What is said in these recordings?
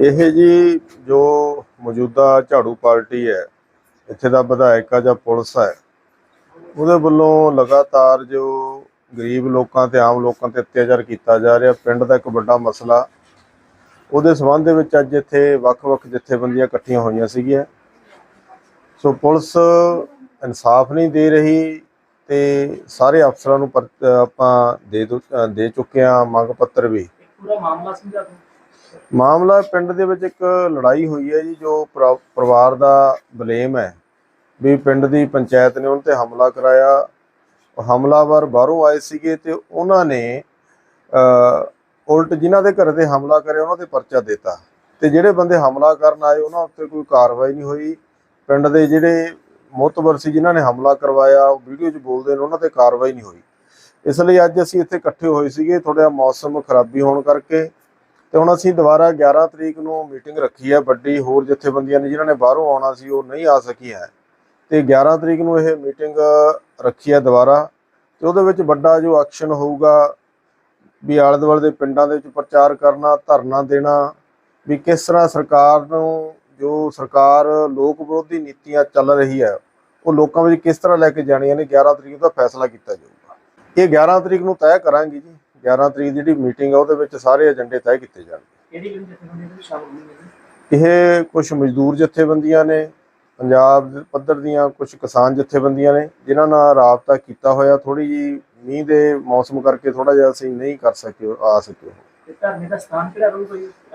ਇਹ ਜੀ ਜੋ ਮੌਜੂਦਾ ਝਾੜੂ ਪਾਰਟੀ ਹੈ, ਇੱਥੇ ਦਾ ਵਿਧਾਇਕ ਆ ਜਾਂ ਪੁਲਿਸ ਹੈ, ਉਹਦੇ ਵੱਲੋਂ ਲਗਾਤਾਰ ਜੋ ਗਰੀਬ ਲੋਕਾਂ ਤੇ ਆਮ ਲੋਕਾਂ ਤੇ ਅਤਿਆਚਾਰ ਕੀਤਾ ਜਾ ਰਿਹਾ, ਪਿੰਡ ਦਾ ਇੱਕ ਵੱਡਾ ਮਸਲਾ, ਉਹਦੇ ਸਬੰਧ ਦੇ ਵਿੱਚ ਅੱਜ ਇੱਥੇ ਵੱਖ-ਵੱਖ ਜਥੇਬੰਦੀਆਂ ਇਕੱਠੀਆਂ ਹੋਈਆਂ ਸੀਗੀਆਂ। ਸੋ ਪੁਲਿਸ ਇਨਸਾਫ ਨਹੀਂ ਦੇ ਰਹੀ ਤੇ ਸਾਰੇ ਅਫਸਰਾਂ ਨੂੰ ਪਰ- ਆਪਾਂ ਦੇ ਦੇ ਚੁੱਕੇ ਆ ਮੰਗ ਪੱਤਰ ਵੀ। ਪੂਰਾ ਮਾਮਲਾ ਸਮਝਾ ਦਿਓ। ਮਾਮਲਾ ਪਿੰਡ ਦੇ ਵਿੱਚ ਇੱਕ ਲੜਾਈ ਹੋਈ ਹੈ ਜੀ, ਜੋ ਪਰਿਵਾਰ ਦਾ ਬਲੇਮ ਹੈ। ਵੀ ਪਿੰਡ ਦੀ ਪੰਚਾਇਤ ਨੇ ਉਹਨਾਂ ਤੇ ਹਮਲਾ ਕਰਾਇਆ। ਹਮਲਾਵਰ ਬਾਹਰੋਂ ਆਏ ਸੀਗੇ ਤੇ ਉਹਨਾਂ ਨੇ ਉਲਟ ਜਿਨ੍ਹਾਂ ਦੇ ਘਰ ਤੇ ਹਮਲਾ ਕਰਿਆ, ਉਹਨਾਂ ਤੇ ਪਰਚਾ ਦਿੱਤਾ। ਤੇ ਜਿਹੜੇ ਬੰਦੇ ਹਮਲਾ ਕਰਨ ਆਏ, ਉਹਨਾਂ ਉੱਤੇ ਕੋਈ ਕਾਰਵਾਈ ਨਹੀਂ ਹੋਈ। ਪਿੰਡ ਦੇ ਜਿਹੜੇ ਮੋਤਬਰ ਸੀ, ਜਿਨ੍ਹਾਂ ਨੇ ਹਮਲਾ ਕਰਵਾਇਆ, ਉਹ ਵੀਡੀਓ 'ਚ ਬੋਲਦੇ ਨੇ, ਉਹਨਾਂ ਤੇ ਕਾਰਵਾਈ ਨਹੀਂ ਹੋਈ। ਇਸ ਲਈ ਅੱਜ ਅਸੀਂ ਇੱਥੇ ਇਕੱਠੇ ਹੋਏ ਸੀਗੇ। ਥੋੜਾ ਮੌਸਮ ਖਰਾਬੀ ਹੋਣ ਕਰਕੇ ਤੇ ਹੁਣ ਅਸੀਂ ਦੁਬਾਰਾ 11 ਤਰੀਕ ਨੂੰ ਮੀਟਿੰਗ ਰੱਖੀ ਹੈ ਵੱਡੀ ਹੋਰ ਜਥੇਬੰਦੀਆਂ ਨੇ ਜਿਨ੍ਹਾਂ ਨੇ ਬਾਹਰੋਂ ਆਉਣਾ ਸੀ, ਉਹ ਨਹੀਂ ਆ ਸਕੀ ਹੈ। ਤੇ 11 ਤਰੀਕ ਨੂੰ ਇਹ ਮੀਟਿੰਗ ਰੱਖੀ ਹੈ ਦੁਬਾਰਾ ਤੇ ਉਹਦੇ ਵਿੱਚ ਵੱਡਾ ਜੋ ਐਕਸ਼ਨ ਹੋਊਗਾ ਵੀ ਆਲੇ ਦੁਆਲੇ ਦੇ ਪਿੰਡਾਂ ਦੇ ਵਿੱਚ ਪ੍ਰਚਾਰ ਕਰਨਾ, ਧਰਨਾ ਦੇਣਾ, ਵੀ ਕਿਸ ਤਰ੍ਹਾਂ ਸਰਕਾਰ ਨੂੰ ਜੋ ਸਰਕਾਰ ਲੋਕ ਵਿਰੋਧੀ ਨੀਤੀਆਂ ਚੱਲ ਰਹੀ ਹੈ, ਉਹ ਲੋਕਾਂ ਵਿੱਚ ਕਿਸ ਤਰ੍ਹਾਂ ਲੈ ਕੇ ਜਾਣੀਆਂ ਨੇ 11 ਤਰੀਕ ਦਾ ਫੈਸਲਾ ਕੀਤਾ ਜਾਊਗਾ। ਇਹ 11 ਤਰੀਕ ਨੂੰ ਤੈਅ ਕਰਾਂਗੇ ਜੀ। 11 ਤਰੀਕ ਦੀ ਜਿਹੜੀ ਮੀਟਿੰਗ ਆ ਉਹਦੇ ਵਿੱਚ ਸਾਰੇ ਏਜੰਡੇ ਤੈਅ ਕੀਤੇ ਜਾਣਗੇ ਕਿਹੜੀ ਕਿਹੜੀ ਜਥੇਬੰਦੀਆਂ ਦੇ ਵਿੱਚ ਸ਼ਾਮਲ ਹੋਣਗੇ ਜੀ? ਇਹ ਕੁਝ ਮਜ਼ਦੂਰ ਜਥੇਬੰਦੀਆਂ ਨੇ ਪੰਜਾਬ ਪੱਧਰ ਦੀਆਂ ਕੁਝ ਕਿਸਾਨ ਜਥੇਬੰਦੀਆਂ ਨੇ ਜਿਨ੍ਹਾਂ ਨਾਲ ਰਾਬਤਾ ਕੀਤਾ ਹੋਇਆ ਥੋੜੀ ਜੀ ਮੀਂਹ ਦੇ ਮੌਸਮ ਕਰਕੇ ਥੋੜਾ ਜਿਹਾ ਅਸੀਂ ਨਹੀਂ ਕਰ ਸਕੇ ਆ ਸਕੇ।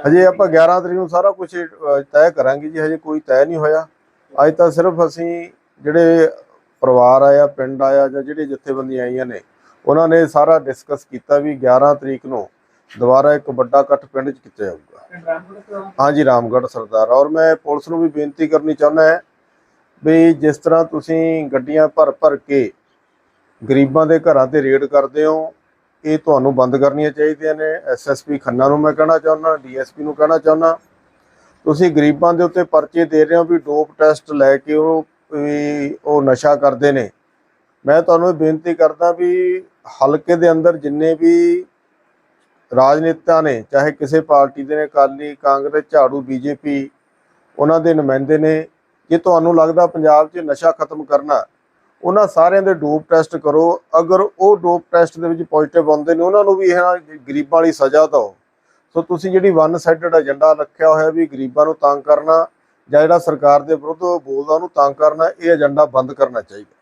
ਹਜੇ ਆਪਾਂ 11 ਤਰੀਕ ਨੂੰ ਸਾਰਾ ਕੁਝ ਤੈਅ ਕਰਾਂਗੇ ਜੀ ਹਜੇ ਕੋਈ ਤੈਅ ਨਹੀਂ ਹੋਇਆ। ਅੱਜ ਤਾਂ ਸਿਰਫ ਅਸੀਂ ਜਿਹੜੇ ਪਰਿਵਾਰ ਆਇਆ ਪਿੰਡ ਆਇਆ ਜਾਂ ਜਿਹੜੇ ਜਥੇਬੰਦੀਆਂ ਆਈਆਂ ਨੇ ਉਹਨਾਂ ਨੇ ਸਾਰਾ ਡਿਸਕਸ ਕੀਤਾ ਵੀ 11 ਤਰੀਕ ਨੂੰ ਦੁਬਾਰਾ ਇੱਕ ਵੱਡਾ ਇਕੱਠ ਪਿੰਡ 'ਚ ਕੀਤਾ ਜਾਊਗਾ। ਹਾਂਜੀ ਰਾਮਗੜ੍ਹ ਸਰਦਾਰ। ਔਰ ਮੈਂ ਪੁਲਿਸ ਨੂੰ ਵੀ ਬੇਨਤੀ ਕਰਨੀ ਚਾਹੁੰਦਾ ਹੈ ਵੀ ਜਿਸ ਤਰ੍ਹਾਂ ਤੁਸੀਂ ਗੱਡੀਆਂ ਭਰ ਭਰ ਕੇ ਗਰੀਬਾਂ ਦੇ ਘਰਾਂ ਤੇ ਰੇਡ ਕਰਦੇ ਹੋ ਇਹ ਤੁਹਾਨੂੰ ਬੰਦ ਕਰਨੀਆਂ ਚਾਹੀਦੀਆਂ ਨੇ। ਐਸਐਸਪੀ ਖੰਨਾ ਨੂੰ ਮੈਂ ਕਹਿਣਾ ਚਾਹੁੰਦਾ ਡੀਐਸਪੀ ਨੂੰ ਕਹਿਣਾ ਚਾਹੁੰਦਾ। ਤੁਸੀਂ ਗਰੀਬਾਂ ਦੇ ਉੱਤੇ ਪਰਚੇ ਦੇ ਰਹੇ ਹੋ ਵੀ ਡੋਪ ਟੈਸਟ ਲੈ ਕੇ ਉਹ ਵੀ ਉਹ ਨਸ਼ਾ ਕਰਦੇ ਨੇ। ਮੈਂ ਤੁਹਾਨੂੰ ਬੇਨਤੀ ਕਰਦਾ ਵੀ ਹਲਕੇ ਦੇ ਅੰਦਰ ਜਿੰਨੇ ਵੀ ਰਾਜਨੇਤਾ ਨੇ, ਚਾਹੇ ਕਿਸੇ ਪਾਰਟੀ ਦੇ ਨੇ, ਅਕਾਲੀ, ਕਾਂਗਰਸ, ਝਾੜੂ, ਬੀਜੇਪੀ, ਉਹਨਾਂ ਦੇ ਨੁਮਾਇੰਦੇ ਨੇ, ਜੇ ਤੁਹਾਨੂੰ ਲੱਗਦਾ ਪੰਜਾਬ 'ਚ ਨਸ਼ਾ ਖਤਮ ਕਰਨਾ, ਉਹਨਾਂ ਸਾਰਿਆਂ ਦੇ ਡੋਪ ਟੈਸਟ ਕਰੋ। ਅਗਰ ਉਹ ਡੋਪ ਟੈਸਟ ਦੇ ਵਿੱਚ ਪੋਜ਼ਿਟਿਵ ਆਉਂਦੇ ਨੇ, ਉਹਨਾਂ ਨੂੰ ਵੀ ਇਹਨਾਂ ਗਰੀਬਾਂ ਵਾਲੀ ਸਜ਼ਾ ਦਿਓ। ਸੋ ਤੁਸੀਂ ਜਿਹੜੀ ਵਨ ਸਾਈਡਡ ਏਜੰਡਾ ਰੱਖਿਆ ਹੋਇਆ ਵੀ ਗਰੀਬਾਂ ਨੂੰ ਤੰਗ ਕਰਨਾ ਜਾਂ ਜਿਹੜਾ ਸਰਕਾਰ ਦੇ ਵਿਰੁੱਧ ਬੋਲਦਾ ਉਹਨੂੰ ਤੰਗ ਕਰਨਾ, ਇਹ ਏਜੰਡਾ ਬੰਦ ਕਰਨਾ ਚਾਹੀਦਾ।